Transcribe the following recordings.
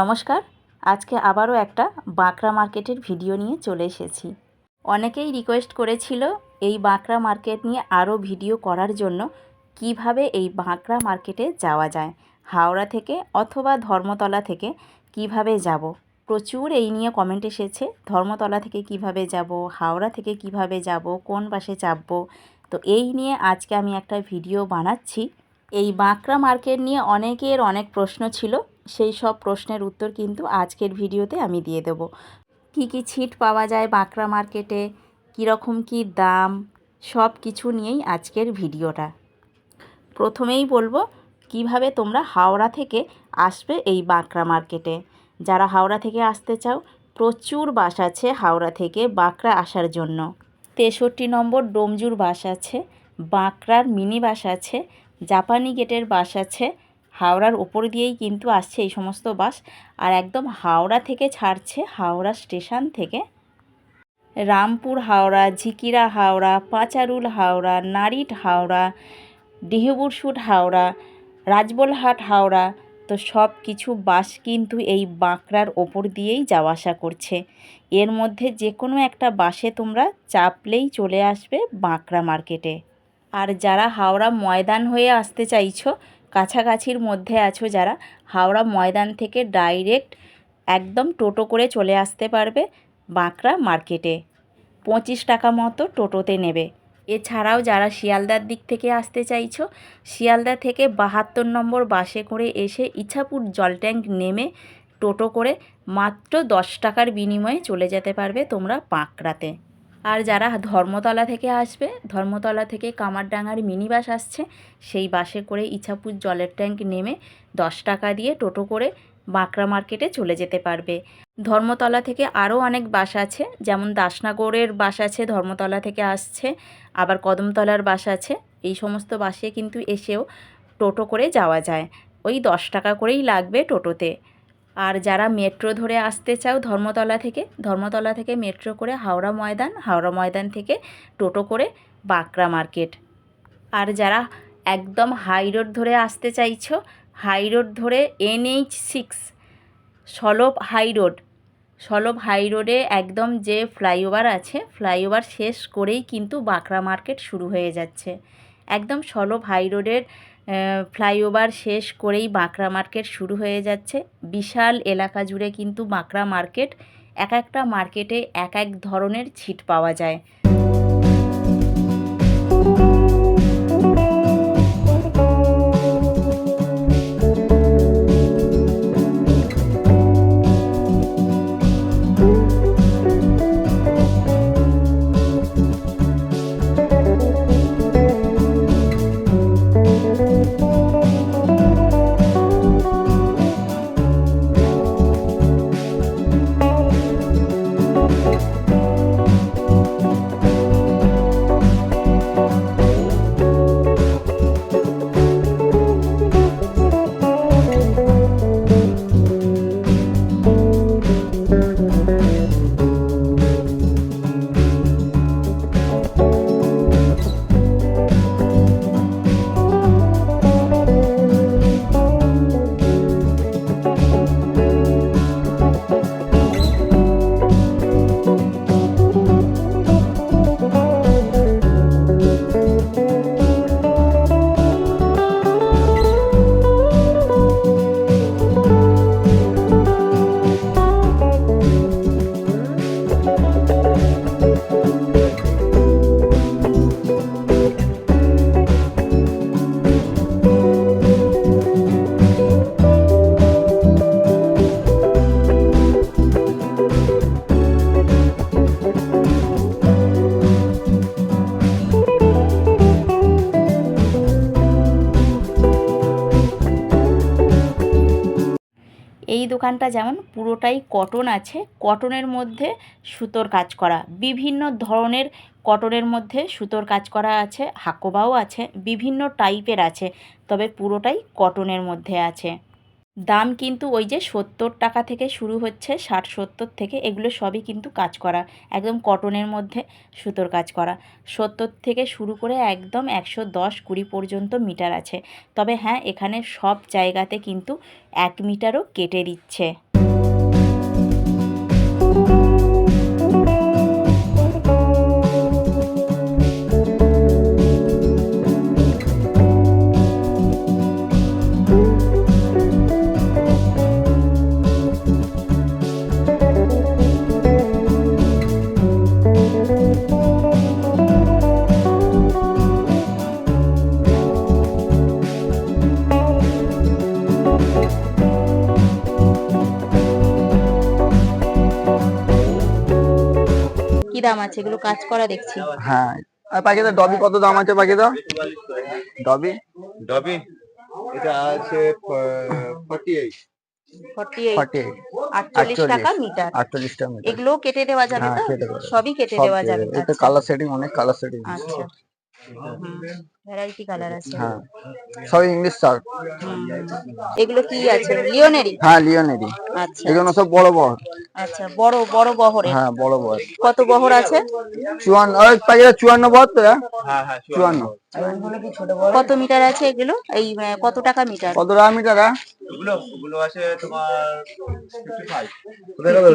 নমস্কার, আজকে আবারও একটা বাঁকড়া মার্কেটের ভিডিও নিয়ে চলে এসেছি। অনেকেই রিকোয়েস্ট করেছিল এই বাঁকড়া মার্কেট নিয়ে আরও ভিডিও করার জন্য কীভাবে এই বাঁকড়া মার্কেটে যাওয়া যায়, হাওড়া থেকে অথবা ধর্মতলা থেকে কীভাবে যাব। প্রচুর এই নিয়ে কমেন্ট এসেছে, ধর্মতলা থেকে কীভাবে যাব, হাওড়া থেকে কীভাবে যাব, কোন বাসে চাপবো? তো এই নিয়ে আজকে আমি একটা ভিডিও বানাচ্ছি। এই বাঁকড়া মার্কেট নিয়ে অনেকের অনেক প্রশ্ন ছিল। সেই সব প্রশ্নের উত্তর কিন্তু আজকের ভিডিওতে আমি দিয়ে দেব। কি কি ছিট পাওয়া যায় বাঁকড়া মার্কেটে? কীরকম কি দাম? সব কিছু নিয়েই আজকের ভিডিওটা। প্রথমেই বলব, কীভাবে তোমরা হাওড়া থেকে আসবে এই বাঁকড়া মার্কেটে? যারা হাওড়া থেকে আসতে চাও, প্রচুর বাস আছে হাওড়া থেকে বাঁকড়া আসার জন্য। তেষট্টি নম্বর ডোমজুর বাস আছে, বাঁকড়ার মিনি বাস আছে জাপানি গেটের বাস আছে। হাওড়ার ওপর দিয়েই কিন্তু আসছে এই সমস্ত বাস আর একদম হাওড়া থেকে ছাড়ছে হাওড়া স্টেশন থেকে। রামপুর হাওড়া, ঝিকিরা হাওড়া, পাঁচারুল হাওড়া, নারিট হাওড়া, ডিহিবুরশুট হাওড়া, রাজবলহাট হাওড়া, তো সব কিছু বাস কিন্তু এই বাঁকড়ার ওপর দিয়েই যাওয়া আসা করছে। এর মধ্যে যে কোনো একটা বাসে তোমরা চাপলেই চলে আসবে বাঁকড়া মার্কেটে। আর যারা হাওড়া ময়দান হয়ে আসতে চাইছো, কাছাকাছির মধ্যে আছো যারা, হাওড়া ময়দান থেকে ডাইরেক্ট একদম টোটো করে চলে আসতে পারবে বাঁকড়া মার্কেটে। পঁচিশ টাকা মতো টোটোতে নেবে। এছাড়াও যারা শিয়ালদার দিক থেকে আসতে চাইছো, শিয়ালদা থেকে বাহাত্তর নম্বর বাসে করে এসে ইছাপুর জল ট্যাঙ্ক নেমে টোটো করে মাত্র দশ টাকার বিনিময়ে চলে যেতে পারবে তোমরা বাঁকড়াতে। আর যারা ধর্মতলা থেকে আসবে, ধর্মতলা থেকে কামারডাঙ্গার মিনি বাস আসছে, সেই বাসে করে ইছাপুর জলের ট্যাঙ্ক নেমে দশ টাকা দিয়ে টোটো করে বাঁকড়া মার্কেটে চলে যেতে পারবে। ধর্মতলা থেকে আরও অনেক বাস আছে, যেমন দাসনগরের বাস আছে, ধর্মতলা থেকে আসছে, আবার কদমতলার বাস আছে। এই সমস্ত বাসে কিন্তু এসেও টোটো করে যাওয়া যায়। ওই দশ টাকা করেই লাগবে টোটোতে। আর যারা মেট্রো ধরে আসতে চাও ধর্মতলা থেকে ধর্মতলা থেকে মেট্রো করে হাওড়া ময়দান হাওড়া ময়দান থেকে টোটো করে বাঁকড়া মার্কেট। আর যারা একদম হাই রোড ধরে আসতে চাইছো, হাই রোড ধরে এনএইচ সিক্স সলভ হাই রোড। সলভ হাই রোডে একদম যে ফ্লাইওভার আছে, ফ্লাইওভার শেষ করেই কিন্তু বাঁকড়া মার্কেট শুরু হয়ে যাচ্ছে। একদম সলভ হাই রোডের ফ্লাইওভার শেষ করেই বাঁকড়া মার্কেট শুরু হয়ে যাচ্ছে। বিশাল এলাকা জুড়ে কিন্তু বাঁকড়া মার্কেট এক একটা মার্কেটে এক এক ধরনের ছিট পাওয়া যায়। এই দোকানটা যেমন পুরোটাই কটন আছে কটনের মধ্যে সুতোর কাজ করা। বিভিন্ন ধরনের কটনের মধ্যে সুতোর কাজ করা আছে হাকোবাও আছে, বিভিন্ন টাইপের আছে, তবে পুরোটাই কটনের মধ্যে আছে। দাম কিন্তু ওই যে সত্তর টাকা থেকে শুরু হচ্ছে, ষাট, সত্তর থেকে, এগুলো সবই কিন্তু কাজ করা। একদম কটনের মধ্যে সুতোর কাজ করা। সত্তর থেকে শুরু করে একদম একশো দশ, কুড়ি পর্যন্ত মিটার আছে। তবে হ্যাঁ এখানে সব জায়গাতে কিন্তু এক মিটারও কেটে দিচ্ছে। দাম আছে এগুলো কাজ করা দেখছি। হ্যাঁ। আর পাখিদা ডবি কত দাম আছে পাখিদা ডবি? ডবি? এটা আছে forty eight forty forty eight আটচল্লিশ। টাকা মিটার। আটচল্লিশ টাকা মিটার। এগুলো কেটে দেওয়া যাবে হ্যাঁ, তো যাবে। সবই কেটে দেওয়া যাবে এটা আচ্ছা। কালার সেটিং অনেক কালার সেটিং আচ্ছা। ভ্যারাইটি কালার আছে হ্যাঁ সব ইংলিশ শার্ট এগুলো কি আছে লিওনেরি হ্যাঁ লিওনেরি আচ্ছা এগুলো সব বড় বড় আচ্ছা বড় বড় বহরে হ্যাঁ বড় বড় কত বহর আছে চুয়ান্ন ওই পাখিদা চুয়ান্ন বহর তো হ্যাঁ? হ্যাঁ হ্যাঁ চুয়ান্ন কত মিটার আছে এগুলো এই কত টাকা মিটার কত টাকা মিটার হ্যাঁ? ওগুলো ওগুলো আছে তোমার ফিফটি ফাইভ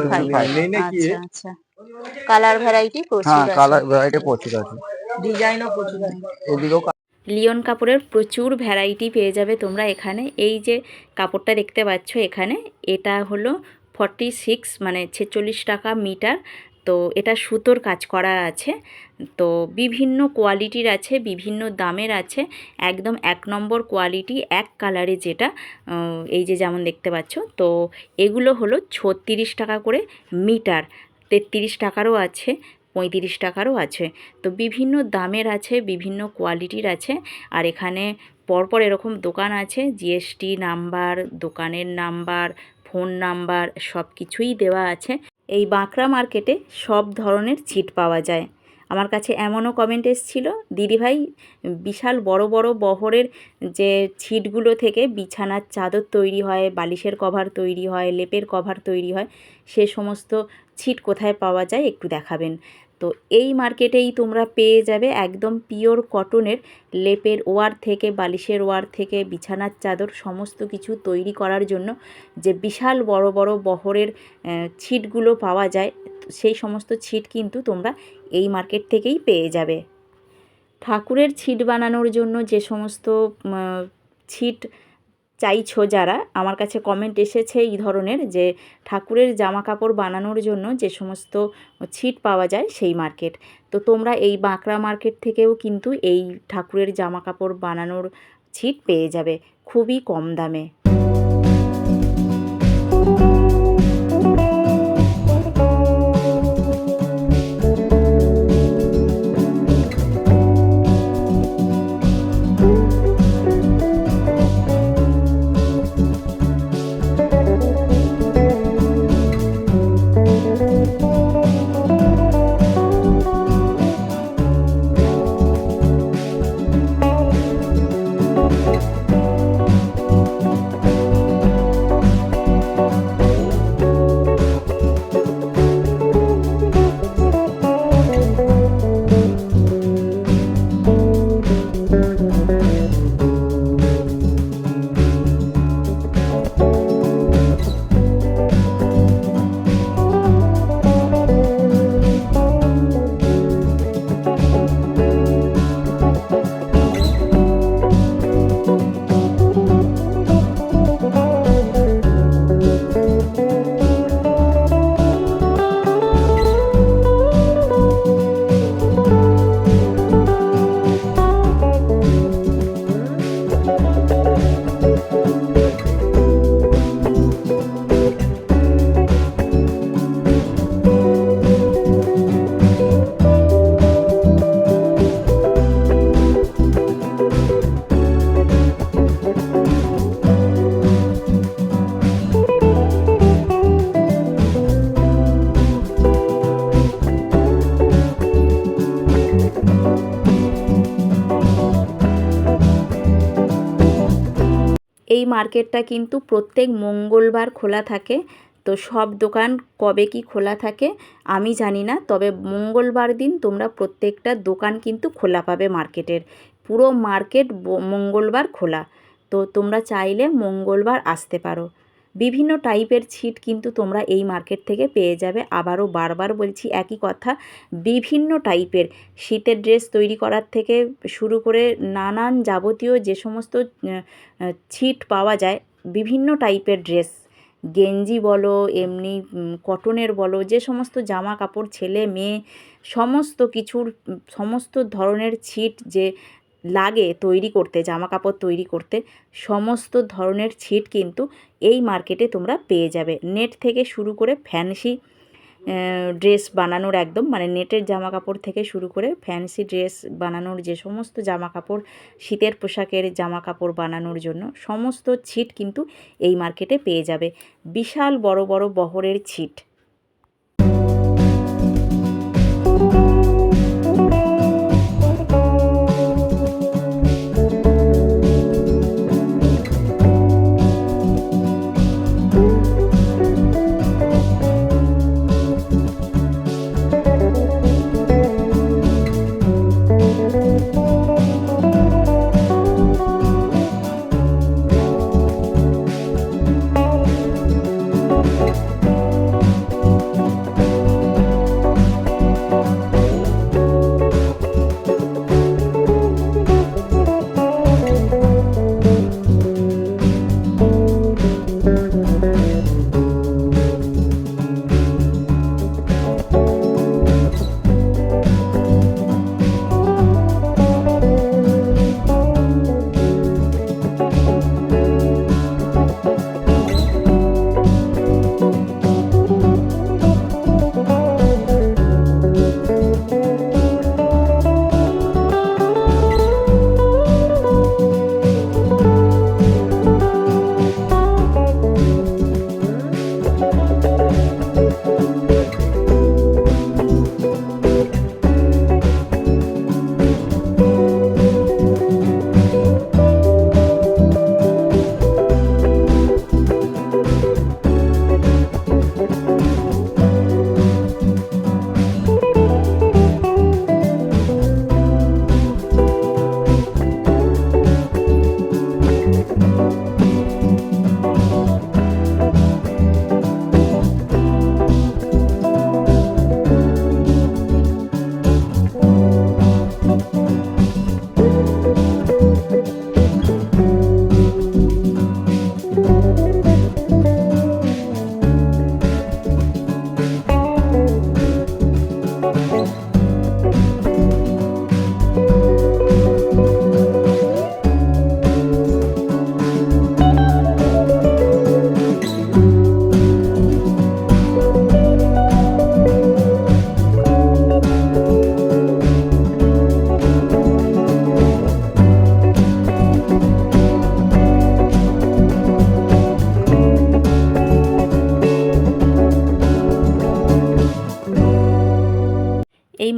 55 নেই নাকি আচ্ছা আচ্ছা কালার ভ্যারাইটি হ্যাঁ প্রচুর আছে কালার ভ্যারাইটি প্রচুর আছে ডিজাইনও প্রচুর আছে এদিকেও লিওন কাপড়ের প্রচুর ভ্যারাইটি পেয়ে যাবে তোমরা এখানে। এই যে কাপড়টা দেখতে পাচ্ছ এখানে এটা হলো ফর্টি সিক্স মানে ছেচল্লিশ টাকা মিটার। তো এটা সুতোর কাজ করা আছে। তো বিভিন্ন কোয়ালিটির আছে বিভিন্ন দামের আছে। একদম এক নম্বর কোয়ালিটি এক কালারে যেটা এই যে যেমন দেখতে পাচ্ছ। তো এগুলো হলো ছত্রিশ টাকা করে মিটার। তেত্রিশ টাকারও আছে। পঁয়ত্রিশ টাকারও আছে। তো বিভিন্ন দামের আছে, বিভিন্ন কোয়ালিটির আছে। আর এখানে পরপর এরকম দোকান আছে জিএসটি নাম্বার, দোকানের নাম্বার, ফোন নাম্বার সব কিছুই দেওয়া আছে। এই বাঁকড়া মার্কেটে সব ধরনের ছিট পাওয়া যায়। আমার কাছে এমনও কমেন্ট এসেছিল, দিদিভাই, বিশাল বড় বড় বহরের যে ছিটগুলো থেকে বিছানার চাদর তৈরি হয়, বালিশের কভার তৈরি হয়, লেপের কভার তৈরি হয়, সে সমস্ত ছিট কোথায় পাওয়া যায় একটু দেখাবেন। তো এই মার্কেটেই তোমরা পেয়ে যাবে একদম পিওর কটনের লেপের ওয়ার থেকে, বালিশের ওয়ার থেকে, বিছানার চাদর, সমস্ত কিছু তৈরি করার জন্য যে বিশাল বড় বড় বহরের ছিটগুলো পাওয়া যায়, সেই সমস্ত ছিট কিন্তু তোমরা এই মার্কেট থেকেই পেয়ে যাবে। ঠাকুরের ছিট বানানোর জন্য যে সমস্ত ছিট চাইছো যারা, আমার কাছে কমেন্ট এসেছে এই ধরনের যে ঠাকুরের জামা কাপড় বানানোর জন্য যে সমস্ত ছিট পাওয়া যায় সেই মার্কেট তো তোমরা এই বাঁকড়া মার্কেট থেকেও কিন্তু এই ঠাকুরের জামা কাপড় বানানোর ছিট পেয়ে যাবে, খুবই কম দামে। মার্কেটটা কিন্তু প্রত্যেক মঙ্গলবার খোলা থাকে। তো সব দোকান কবে কি খোলা থাকে আমি জানি না, তবে মঙ্গলবার দিন তোমরা প্রত্যেকটা দোকান কিন্তু খোলা পাবে মার্কেটের। পুরো মার্কেট মঙ্গলবার খোলা। তো তোমরা চাইলে মঙ্গলবার আসতে পারো। বিভিন্ন টাইপের ছিট কিন্তু তোমরা এই মার্কেট থেকে পেয়ে যাবে। আবারও বারবার বলছি একই কথা, বিভিন্ন টাইপের শীতের ড্রেস তৈরি করার থেকে শুরু করে নানান যাবতীয় যে সমস্ত ছিট পাওয়া যায়, বিভিন্ন টাইপের ড্রেস গেঞ্জি বলো, এমনি কটনের বলো, যে সমস্ত জামা কাপড়, ছেলে, মেয়ে, সমস্ত কিছুর সমস্ত ধরনের ছিট যে লাগে তৈরি করতে জামা কাপড় তৈরি করতে, সমস্ত ধরনের ছিট কিন্তু এই মার্কেটে তোমরা পেয়ে যাবে। নেট থেকে শুরু করে ফ্যান্সি ড্রেস বানানোর একদম মানে নেটের জামা কাপড় থেকে শুরু করে ফ্যান্সি ড্রেস বানানোর যে সমস্ত জামা কাপড় শীতের পোশাকের জামা কাপড় বানানোর জন্য সমস্ত ছিট কিন্তু এই মার্কেটে পেয়ে যাবে। বিশাল বড় বড় বহরের ছিট।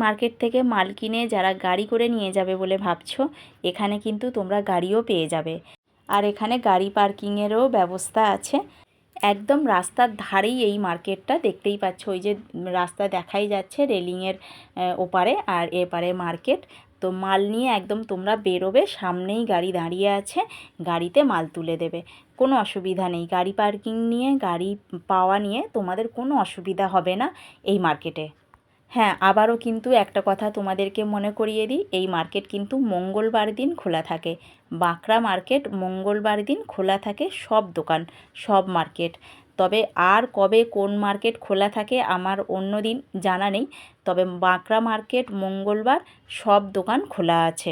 মার্কেট থেকে মাল কিনে যারা গাড়ি করে নিয়ে যাবে বলে ভাবছ, এখানে কিন্তু তোমরা গাড়িও পেয়ে যাবে। আর এখানে গাড়ি পার্কিংয়েরও ব্যবস্থা আছে। একদম রাস্তার ধারেই এই মার্কেটটা দেখতেই পাচ্ছ, ওই যে রাস্তা দেখাই যাচ্ছে রেলিংয়ের ওপারে আর এপারে মার্কেট। তো মাল নিয়ে একদম তোমরা বেরোবে, সামনেই গাড়ি দাঁড়িয়ে আছে, গাড়িতে মাল তুলে দেবে। কোনো অসুবিধা নেই, গাড়ি পার্কিং নিয়ে, গাড়ি পাওয়া নিয়ে তোমাদের কোনো অসুবিধা হবে না এই মার্কেটে। হ্যাঁ আবারও কিন্তু একটা কথা তোমাদেরকে মনে করিয়ে দিই, এই মার্কেট কিন্তু মঙ্গলবার দিন খোলা থাকে। বাঁকড়া মার্কেট মঙ্গলবার দিন খোলা থাকে সব দোকান, সব মার্কেট। তবে আর কবে কোন মার্কেট খোলা থাকে আমার অন্য দিন জানা নেই, তবে বাঁকড়া মার্কেট মঙ্গলবার সব দোকান খোলা আছে।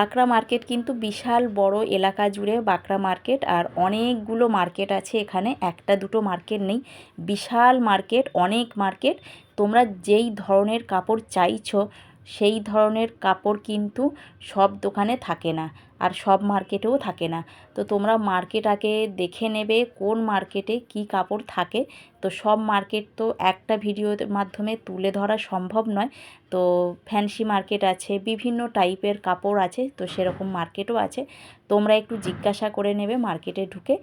বাঁকড়া মার্কেট কিন্তু বিশাল বড় এলাকা জুড়ে বাঁকড়া মার্কেট, আর অনেকগুলো মার্কেট আছে এখানে। একটা দুটো মার্কেট নেই, বিশাল মার্কেট, অনেক মার্কেট। তোমরা যেই ধরনের কাপড় চাইছো, সেই ধরনের কাপড় কিন্তু সব দোকানে থাকে না। আর সব মার্কেটেও থাকে না। তো তোমরা মার্কেট আগে দেখে নেবে কোন মার্কেটে কি কাপড় থাকে। তো সব মার্কেট তো একটা ভিডিওর মাধ্যমে তুলে ধরা সম্ভব নয়। তো ফ্যান্সি মার্কেট আছে, বিভিন্ন টাইপের কাপড় আছে, তো সেরকম মার্কেটও আছে। তোমরা একটু জিজ্ঞাসা করে নেবে মার্কেটে ঢুকে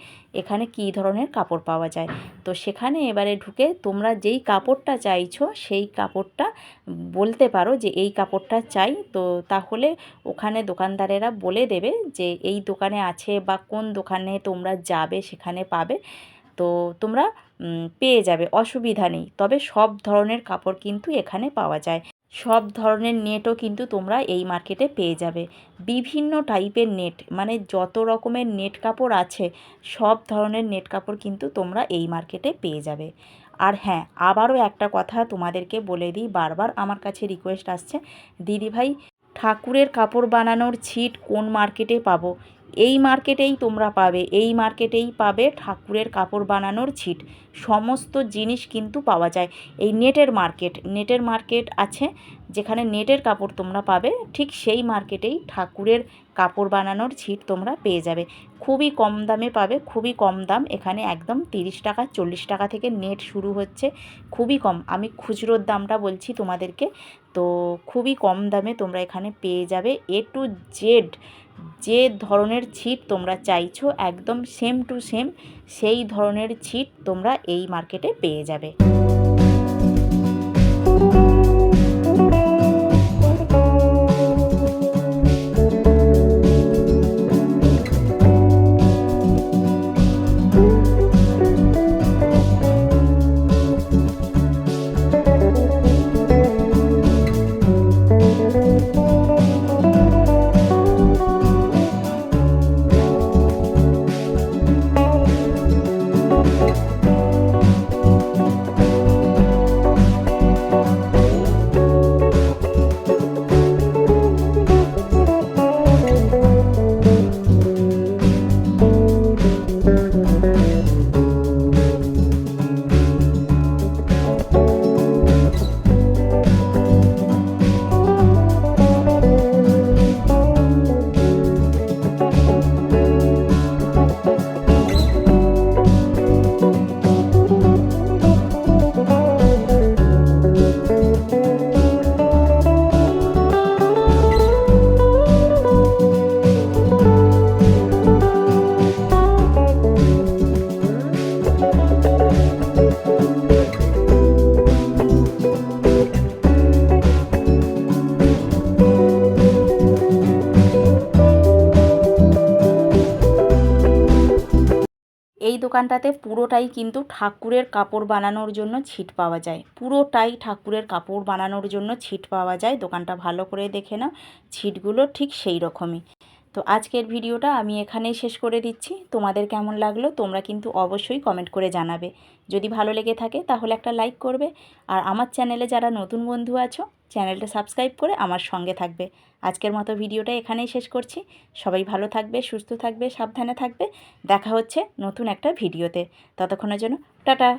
এখানে কী ধরনের কাপড় পাওয়া যায়। তো সেখানে এবারে ঢুকে তোমরা যেই কাপড়টা চাইছো সেই কাপড়টা বলতে পারো যে এই কাপড়টা চাই। তো তাহলে ওখানে দোকানদারেরা বলে দেবে যে এই দোকানে আছে বা কোন দোকানে তোমরা যাবে সেখানে পাবে। তো তোমরা পেয়ে যাবে, অসুবিধা নেই। তবে সব ধরনের কাপড় কিন্তু এখানে পাওয়া যায়। সব ধরনের নেটও কিন্তু তোমরা এই মার্কেটে পেয়ে যাবে। বিভিন্ন টাইপের নেট মানে যত রকমের নেট কাপড় আছে, সব ধরনের নেট কাপড় কিন্তু তোমরা এই মার্কেটে পেয়ে যাবে। আর হ্যাঁ আবারও একটা কথা তোমাদেরকে বলে দিই, বারবার আমার কাছে রিকোয়েস্ট আসছে। দিদিভাই ঠাকুরের কাপড় বানানোর ছিট কোন মার্কেটে পাবো? এই মার্কেটেই তোমরা পাবে, এই মার্কেটেই পাবে ঠাকুরের কাপড় বানানোর ছিট। সমস্ত জিনিস কিন্তু পাওয়া যায়। এই নেটের মার্কেট নেটের মার্কেট আছে, যেখানে নেটের কাপড় তোমরা পাবে, ঠিক সেই মার্কেটেই ঠাকুরের কাপড় বানানোর ছিট তোমরা পেয়ে যাবে। খুবই কম দামে পাবে, খুবই কম দাম, এখানে একদম তিরিশ টাকা, চল্লিশ টাকা থেকে নেট শুরু হচ্ছে, খুবই কম। আমি খুচরোর দামটা বলছি তোমাদেরকে, তো খুবই কম দামে তোমরা এখানে পেয়ে যাবে। এ টু জেড যে ধরনের ছিট তোমরা চাইছো, একদম সেম টু সেম সেই ধরনের ছিট তোমরা এই মার্কেটে পেয়ে যাবে। এই দোকানটাতে পুরোটাই কিন্তু ঠাকুরের কাপড় বানানোর জন্য ছিট পাওয়া যায়। পুরোটাই ঠাকুরের কাপড় বানানোর জন্য ছিট পাওয়া যায়। দোকানটা ভালো করে দেখে নাও, ছিটগুলো ঠিক সেই রকমই। তো আজকের ভিডিওটা আমি এখানেই শেষ করে দিচ্ছি। তোমাদের কেমন লাগল তোমরা কিন্তু অবশ্যই কমেন্ট করে জানাবে। যদি ভালো লেগে থাকে তাহলে একটা লাইক করবে। আর আমার চ্যানেলে যারা নতুন বন্ধু আছো চ্যানেলটা সাবস্ক্রাইব করে আমার সঙ্গে থাকবে। আজকের মতো ভিডিওটা এখানেই শেষ করছি। সবাই ভালো থাকবে, সুস্থ থাকবে, সাবধানে থাকবে। দেখা হচ্ছে নতুন একটা ভিডিওতে। ততক্ষণের জন্য টাটা!